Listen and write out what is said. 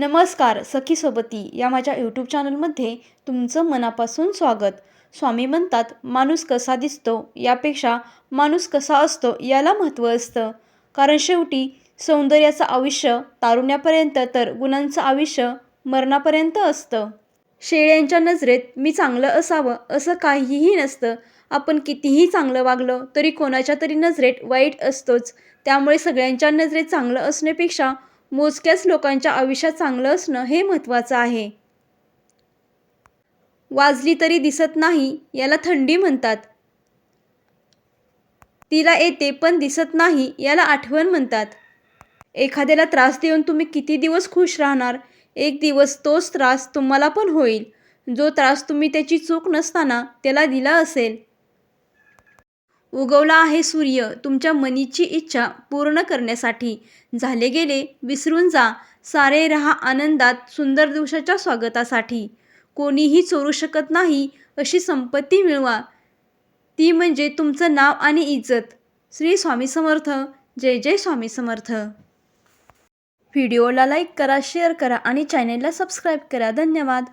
नमस्कार सखी सोबती. या माझ्या यूट्यूब चॅनलमध्ये तुमचं मनापासून स्वागत. स्वामी म्हणतात माणूस कसा दिसतो? यापेक्षा माणूस कसा असतो याला महत्त्व असतं. कारण शेवटी सौंदर्याचं आयुष्य तारुण्यापर्यंत तर गुणांचं आयुष्य मरणापर्यंत असतं. शेळ्यांच्या नजरेत मी चांगलं असावं असं काहीही नसतं. आपण कितीही चांगलं वागलं तरी कोणाच्या तरी नजरेत वाईट असतोच. त्यामुळे सगळ्यांच्या नजरेत चांगलं असण्यापेक्षा मोजक्याच लोकांच्या आयुष्यात चांगलं असणं हे महत्त्वाचं आहे. वाजली तरी दिसत नाही याला थंडी म्हणतात. तिला येते पण दिसत नाही याला आठवण म्हणतात. एखाद्याला त्रास देऊन तुम्ही किती दिवस खुश राहणार? एक दिवस तोच त्रास तुम्हाला पण होईल. जो त्रास तुम्ही त्याची चूक नसताना त्याला दिला असेल. उगवला आहे सूर्य. तुमच्या मनीची इच्छा पूर्ण करण्यासाठी. झाले गेले विसरून जा. सारे रहा आनंदात सुंदर दिवसाच्या स्वागतासाठी. कोणीही चोरू शकत नाही अशी संपत्ती मिळवा. ती म्हणजे तुमचं नाव आणि इज्जत. श्री स्वामी समर्थ. जय जय स्वामी समर्थ. व्हिडिओला लाईक करा शेअर करा आणि चॅनेलला सबस्क्राईब करा. धन्यवाद.